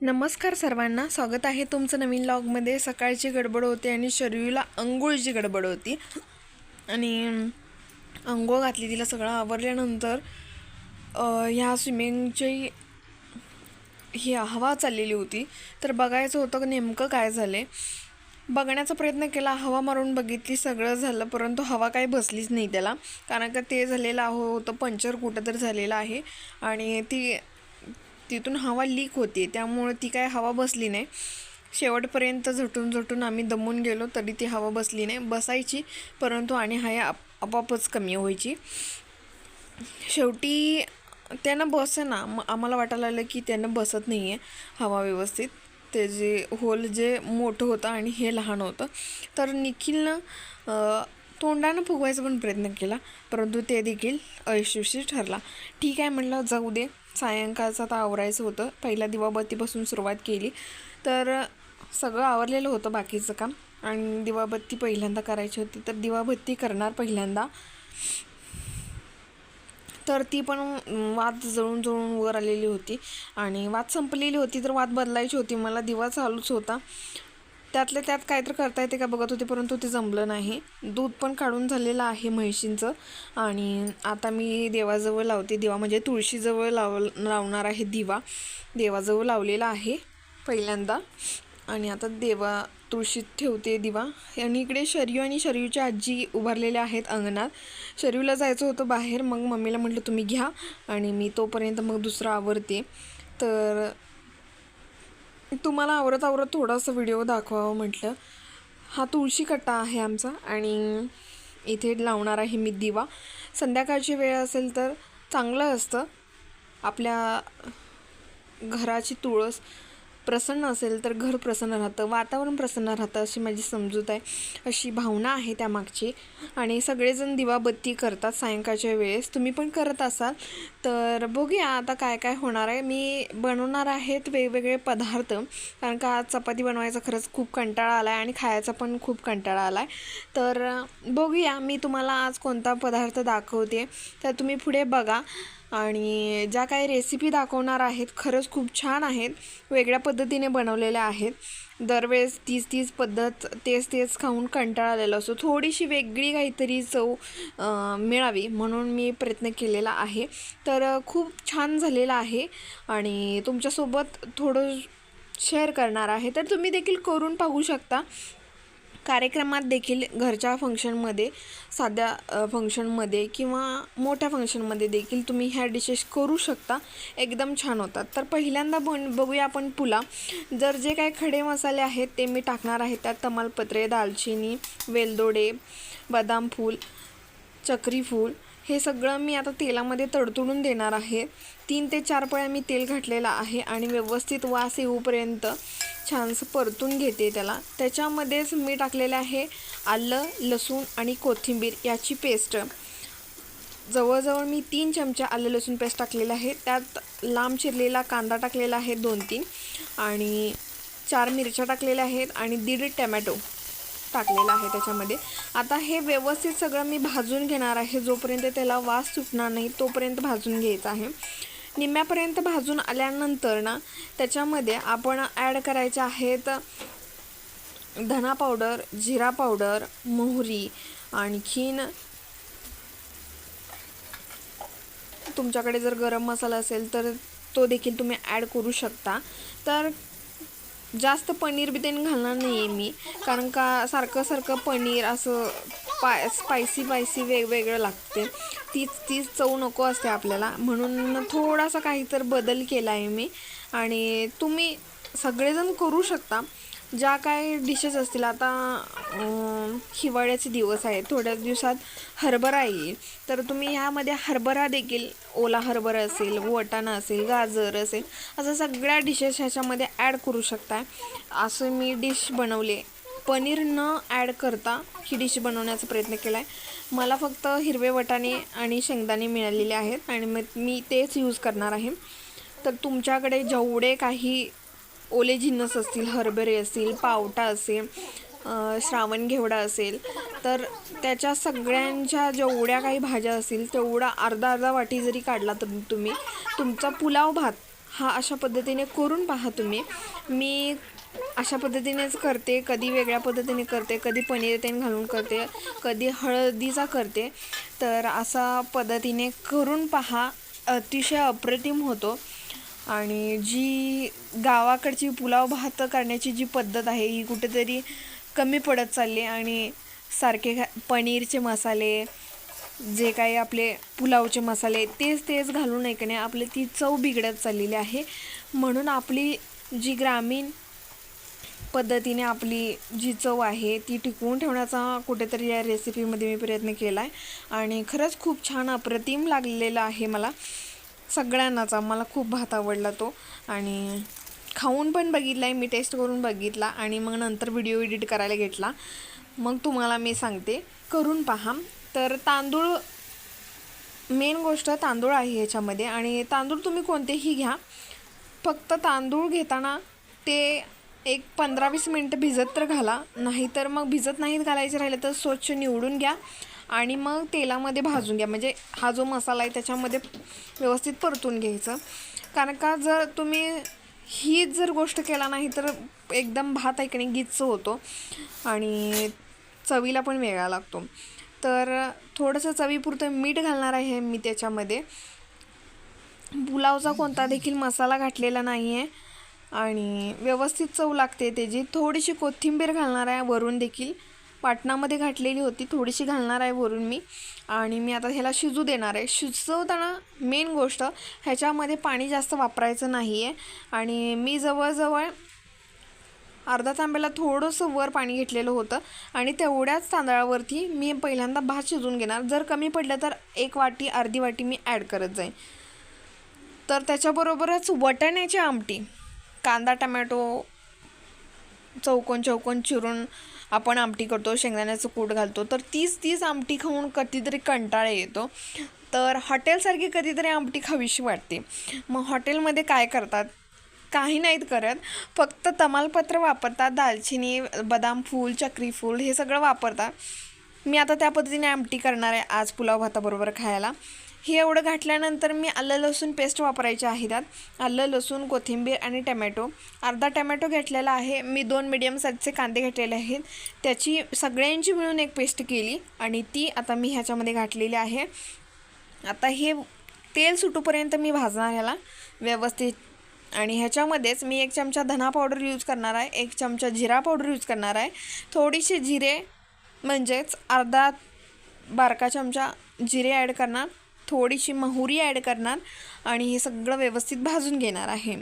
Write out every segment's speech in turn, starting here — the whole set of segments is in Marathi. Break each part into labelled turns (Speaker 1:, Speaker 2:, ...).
Speaker 1: नमस्कार सर्वांना स्वागत आहे तुमचं नवीन लॉगमध्ये सकाळची गडबड होती आणि शरीरला अंघोळीची गडबड होती. आणि अंघोळ घातली तिला सगळं आवरल्यानंतर ह्या स्विमिंगची ही हवा चाललेली होती. तर बघायचं होतं नेमकं काय झालं बघण्याचा प्रयत्न केला हवा मारून बघितली सगळं झालं परंतु हवा काही बसलीच नाही त्याला. कारण का ते झालेलं हो होतं पंचर कुठं तर झालेलं आहे. आणि ती तिथून हवा लीक होती त्यामुळे ती काय हवा बसली नाही. शेवटपर्यंत झटून झटून आम्ही दमून गेलो तरी ती हवा बसली नाही. बसायची परंतु आणि हया आप आपापच कमी व्हायची. शेवटी त्यानं बसे ना मग आम्हाला वाटायला लागलं की त्यानं बसत नाही आहे हवा व्यवस्थित. ते जे होल जे मोठं होतं आणि हे लहान होतं. तर निखिलनं तोंडानं फुगवायचा पण प्रयत्न केला परंतु ते देखील अयशस्वी ठरला. ठीक आहे म्हणलं जाऊ दे. सायंकाळचं आता आवरायचं होतं. पहिल्या दिवाबत्तीपासून सुरुवात केली. तर सगळं आवरलेलं होतं बाकीचं काम. आणि दिवाबत्ती पहिल्यांदा करायची होती. तर दिवाबत्ती करणार पहिल्यांदा. तर ती पण वाद वात जळून जळून वर आलेली होती. आणि वात संपलेली होती तर वात बदलायची होती. मला दिवा चालूच होता. त्यातल्या त्यात काय तर करता येते का बघत होते परंतु ते जमलं नाही. दूध पण काढून झालेलं आहे म्हैशींचं. आणि आता मी देवाजवळ लावते दिवा म्हणजे तुळशीजवळ लाव लावणार आहे दिवा. देवाजवळ लावलेला आहे पहिल्यांदा. आणि आता देवा तुळशीत ठेवते दिवा. आणि इकडे शरयू आणि शरयूची आजी उभारलेल्या आहेत अंगणात. शरयूला जायचं होतं बाहेर मग मम्मीला म्हटलं तुम्ही घ्या. आणि मी तोपर्यंत मग दुसरं आवरते. तर तुम्हाला आवरत आवरत थोडासा व्हिडिओ दाखवावं म्हटलं. हा तुळशी कट्टा आहे आमचा आणि इथे लावणार आहे मी दिवा. संध्याकाळची वेळ असेल तर चांगलं असतं. आपल्या घराची तुळस प्रसन्न असेल तर घर प्रसन्न राहतं वातावरण प्रसन्न राहतं अशी माझी समजूत आहे अशी भावना आहे त्यामागची. आणि सगळेजण दिवाबत्ती करतात सायंकाळच्या वेळेस. तुम्ही पण करत असाल. तर बघूया आता काय काय होणार आहे. मी बनवणार आहेत वेगवेगळे पदार्थ. कारण का आज चपाती बनवायचा खरंच खूप कंटाळा आला आहे आणि खायचा पण खूप कंटाळा आला आहे तर बघूया मी तुम्हाला आज कोणता पदार्थ दाखवते. तर तुम्ही पुढे बघा. आणि ज्या काही रेसिपी दाखवणार आहेत खरंच खूप छान आहेत. वेगळ्या पद्धतीने बनवलेल्या आहेत. दरवेळेस तीच तीच पद्धत तेच तेच खाऊन कंटाळा आलेला असतो. थोडीशी वेगळी काहीतरी चव मिळावी म्हणून मी प्रयत्न केलेला आहे. तर खूप छान झालेला आहे आणि तुमच्यासोबत थोडं शेअर करणार आहे. तर तुम्ही देखील करून पाहू शकता. कार्यक्रमात देखील घरच्या फंक्शनमध्ये साध्या फंक्शनमध्ये किंवा मोठ्या फंक्शनमध्ये देखील तुम्ही ह्या डिशेस करू शकता. एकदम छान होतात. तर पहिल्यांदा बन बघूया आपण पुला. जर जे काय खडे मसाले आहेत ते मी टाकणार आहे. त्यात तमालपत्रे दालचिनी वेलदोडे बदाम फूल चक्री फूल हे सगळं मी आता तेलामध्ये तडतडून देणार आहे. तीन ते चार पळ्या मी तेल घातलेलं आहे आणि व्यवस्थित वास येऊपर्यंत छानसं परतून घेते त्याला. त्याच्यामध्येच मी टाकलेलं आहे आलं लसूण आणि कोथिंबीर याची पेस्ट. जवळजवळ मी तीन चमचे आलं लसूण पेस्ट टाकलेलं आहे. त्यात लांब चिरलेला कांदा टाकलेला आहे दोन तीन आणि चार मिरच्या टाकलेल्या आहेत आणि दीड टॅमॅटो. टाकलेला आहे त्याच्यामध्ये. आता हे व्यवस्थित सगळं मी भाजून घेणार आहे. जोपर्यंत त्याला वास सुटणार नाही तोपर्यंत भाजून घ्यायचं आहे. निम्म्यापर्यंत भाजून आल्यानंतर ना त्याच्यामध्ये आपण ॲड करायचे आहेत धना पावडर जिरा पावडर मोहरी आणखीन तुमच्याकडे जर गरम मसाला असेल तर तो देखील तुम्ही ॲड करू शकता. तर जास्त पनीर बी त्यांनी घालणार नाही आहे मी. कारण का सारखं सारखं पनीर असं पाय स्पायसी पायसी वेगवेगळं लागते तीच तीच चव नको असते आपल्याला. म्हणून थोडासा काहीतर बदल केला आहे मी. आणि तुम्ही सगळेजण करू शकता. ज्या काय डिशेस असतील आता हिवाळ्याचे दिवस आहेत थोड्या दिवसात हरभरा येईल. तर तुम्ही ह्यामध्ये हरभरा देखील ओला हरभरा असेल वटाणा असेल गाजर असेल असं सगळ्या डिशेस ह्याच्यामध्ये ॲड करू शकता. असं मी डिश बनवले. पनीर न ॲड करता ही डिश बनवण्याचा प्रयत्न केला आहे मला फक्त हिरवे वटाणे आणि शेंगदाणे मिळालेले आहेत आणि मग मी तेच यूज करणार आहे. तर तुमच्याकडे जेवढे काही ओले जिन्नस असतील हरभरे असतील पावटा असेल श्रावण घेवडा असेल तर त्याच्या सगळ्यांच्या जेवढ्या काही भाज्या असतील तेवढा अर्धा अर्धा वाटी जरी काढला तर तुम्ही तुमचा पुलाव भात हा अशा पद्धतीने करून पहा तुम्ही. मी अशा पद्धतीनेच करते कधी वेगळ्या पद्धतीने करते कधी पनीर तेन घालून करते कधी हळदीचा करते. तर असा पद्धतीने करून पहा. अतिशय अप्रतिम होतो. आणि जी गावाकडची पुलाव भात करण्याची जी पद्धत आहे ही कुठेतरी कमी पडत चालली आणि सारखे घा पनीरचे मसाले जे काही आपले पुलावचे मसाले तेच तेच घालून ऐकणे आपली ती चव बिघडत चाललेली आहे. म्हणून आपली जी ग्रामीण पद्धतीने आपली जी चव आहे ती टिकवून ठेवण्याचा कुठेतरी या रेसिपीमध्ये मी प्रयत्न केला आहे आणि खरंच खूप छान अप्रतिम लागलेलं आहे मला. सगळ्यांनाच. मला खूप भात आवडला तो. आणि खाऊन पण बघितला आहे मी टेस्ट करून बघितला आणि मग नंतर व्हिडिओ एडिट करायला घेतला. मग तुम्हाला मी सांगते. करून पहा. तर तांदूळ मेन गोष्ट तांदूळ आहे ह्याच्यामध्ये. आणि तांदूळ तुम्ही कोणतेही घ्या. फक्त तांदूळ घेताना ते एक पंधरा वीस मिनटं भिजत तर घाला. नाहीतर मग भिजत नाहीत घालायचे राहिले तर स्वच्छ निवडून घ्या. आणि मग तेलामध्ये भाजून घ्या. म्हणजे हा जो मसाला आहे त्याच्यामध्ये व्यवस्थित परतून घ्यायचं. कारण का जर तुम्ही ही जर गोष्ट केला नाही तर एकदम भात ऐकणे गिच्च होतो. आणि चवीला पण वेगळा लागतो. तर थोडंसं चवीपुरतं मीठ घालणार आहे मी त्याच्यामध्ये. पुलावचा कोणता देखील मसाला घातलेला नाही आहे आणि व्यवस्थित चव लागते त्याची. थोडीशी कोथिंबीर घालणार आहे वरून देखील. वाटणामध्ये घातलेली होती. थोडीशी घालणार आहे वरून मी. आणि मी आता ह्याला शिजू देणार आहे. शिजवताना मेन गोष्ट ह्याच्यामध्ये पाणी जास्त वापरायचं नाही आहे आणि मी जवळजवळ अर्धा तांब्याला थोडंसं वर पाणी घेतलेलं होतं. आणि तेवढ्याच तांदळावरती मी पहिल्यांदा भात शिजून घेणार. जर कमी पडलं तर एक वाटी अर्धी वाटी मी ॲड करत जाईन. तर त्याच्याबरोबरच वटाण्याची आमटी कांदा टमॅटो चौकोन चौकोन चिरून आपण आमटी करतो शेंगदाण्याचं कूट घालतो तर तीच तीच आमटी खाऊन कधीतरी कंटाळा येतो. तर हॉटेलसारखी कधीतरी आमटी खावीशी वाटते. मग हॉटेलमध्ये काय करतात? काही नाहीत करत. फक्त तमालपत्र वापरतात दालचिनी बदाम फूल चक्री फूल हे सगळं वापरतात. मी आता त्या पद्धतीने आमटी करणार आहे आज पुलाव भाताबरोबर खायला. हे एवढं घातल्यानंतर मी आलं लसूण पेस्ट वापरायची आहे त्यात. आलं लसूण कोथिंबीर आणि टमॅटो. अर्धा टमॅटो घेतलेला आहे. मी दोन मिडियम साईजचे कांदे घेतलेले आहेत. त्याची सगळ्यांची मिळून एक पेस्ट केली आणि ती आता मी ह्याच्यामध्ये घातलेली आहे. आता हे तेल सुटूपर्यंत मी भाजणार ह्याला व्यवस्थित. आणि ह्याच्यामध्येच मी एक चमचा धना पावडर यूज करणार आहे. एक चमचा जिरा पावडर यूज करणार आहे. थोडीशी जिरे म्हणजेच अर्धा बारका चमचा जिरे ॲड करणार. थोडीशी मोहरी ॲड करणार आणि हे सगळं व्यवस्थित भाजून घेणार आहे.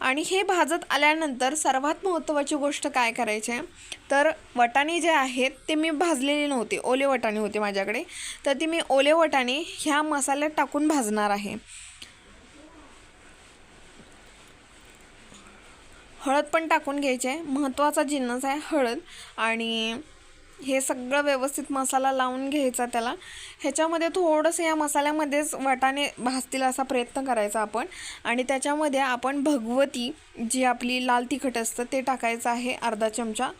Speaker 1: आणि हे भाजत आल्यानंतर सर्वात महत्त्वाची गोष्ट काय करायची आहे? तर वटाणे जे आहेत ते मी भाजलेले नव्हते. ओले वटाणे होते माझ्याकडे. तर ते मी ओले वटाणे ह्या मसाल्यात टाकून भाजणार आहे. हळद पण टाकून घ्यायची आहे. महत्त्वाचा जिन्नस आहे हळद आणि हे सगळं व्यवस्थित मसाला लावून घ्यायचा त्याला. ह्याच्यामध्ये थोडंसं या मसाल्यामध्येच वाटाणे भाजतील असा प्रयत्न करायचा आपण. आणि त्याच्यामध्ये आपण भगवती जी आपली लाल तिखट असतं ते टाकायचं आहे अर्धा चमचा.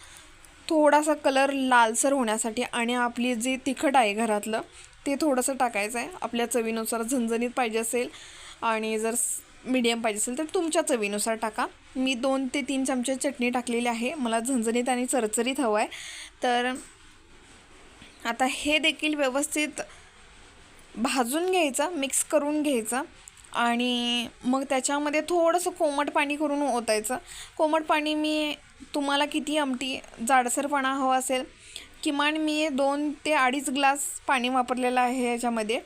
Speaker 1: थोडासा कलर लालसर होण्यासाठी आणि आपली जी तिखट आहे घरातलं ते थोडंसं टाकायचं आहे. आपल्या चवीनुसार झणझणीत पाहिजे असेल आणि जर मीडियम पाहिजे असेल तर तुमच्या चवीनुसार टाका. मी दोन ते तीन चमचे चटणी टाकलेली आहे. मला झणझणीत आणि चरचरीत हवं आहे. तर आता हे देखील व्यवस्थित भाजून घ्यायचं मिक्स करून घ्यायचं आणि मग त्याच्यामध्ये थोडंसं कोमट पाणी करून ओतायचं. कोमट पाणी मी तुम्हाला किती आमटी जाडसरपणा हवा असेल किमान मी दोन ते अडीच ग्लास पाणी वापरलेलं आहे याच्यामध्ये.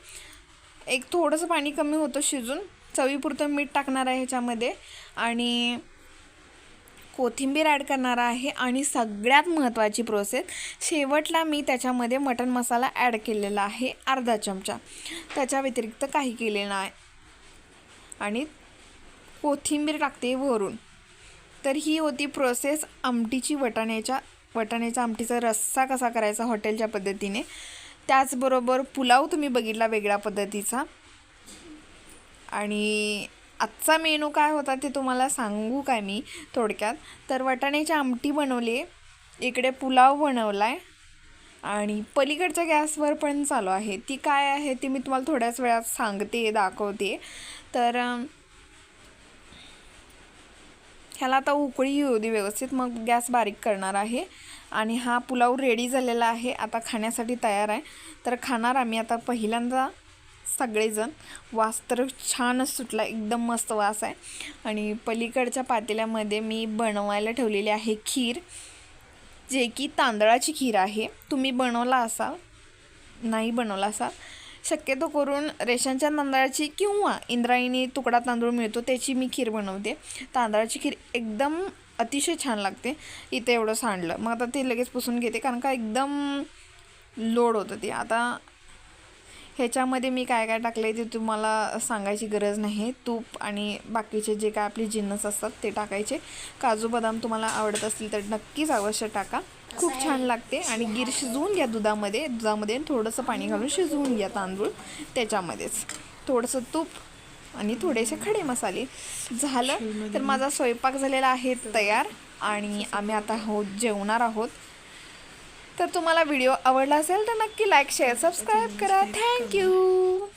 Speaker 1: एक थोडंसं पाणी कमी होतं शिजून चवीपुरतं मीठ टाकणार आहे ह्याच्यामध्ये आणि कोथिंबीर ॲड करणार आहे आणि सगळ्यात महत्त्वाची प्रोसेस शेवटला मी त्याच्यामध्ये मटण मसाला ॲड केलेला आहे अर्धा चमचा. त्याच्या व्यतिरिक्त काही केले नाही. आणि कोथिंबीर टाकते वरून. तर ही होती प्रोसेस आमटीची वटाण्याच्या वटाण्याच्या आमटीचा रस्सा कसा करायचा हॉटेलच्या पद्धतीने. त्याचबरोबर पुलाव तुम्ही बघितला वेगळ्या पद्धतीचा. आणि आजचा मेनू काय होता ते तुम्हाला सांगू काय मी थोडक्यात. तर वाटाण्याची आमटी बनवली इकडे पुलाव बनवला आहे आणि पलीकडच्या गॅसवर पण चालू आहे. ती काय आहे ती मी तुम्हाला थोड्याच वेळात सांगते दाखवते. तर ह्याला आता उकळी येऊ दे व्यवस्थित. मग गॅस बारीक करणार आहे. आणि हा पुलाव रेडी झालेला आहे. आता खाण्यासाठी तयार आहे. तर खाणार आम्ही. आता पहिल्यांदा सगळेजण. वास तर छानच सुटला एकदम मस्त वास आहे. आणि पलीकडच्या पातेल्यामध्ये मी बनवायला ठेवलेली आहे खीर जे की तांदळाची खीर आहे. तुम्ही बनवला असाल? नाही बनवला असाल? शक्यतो करून रेशनच्या तांदळाची किंवा इंद्रायणी तुकडा तांदूळ मिळतो त्याची मी खीर बनवते. तांदळाची खीर एकदम अतिशय छान लागते. इथे एवढं सांडलं. मग आता ते लगेच पुसून घेते कारण का एकदम लोड होतं ते. आता ह्याच्यामध्ये मी काय काय टाकलं आहे ते तुम्हाला सांगायची गरज नाही. तूप आणि बाकीचे जे काय आपले जिन्नस असतात ते टाकायचे. काजू बदाम तुम्हाला आवडत असतील तर नक्कीच अवश्य टाका. खूप छान लागते आणि गिर शिजवून घ्या दुधामध्ये. दुधामध्ये थोडंसं पाणी घालून शिजवून घ्या तांदूळ त्याच्यामध्येच. थोडंसं तूप आणि थोडेसे खडे मसाले. झालं. तर माझा स्वयंपाक झालेला आहे तयार आणि आम्ही आता हो जेवणार आहोत. तर तुम्हाला व्हिडिओ आवडला असेल तर नक्की लाईक शेअर सबस्क्राईब करा. Thank you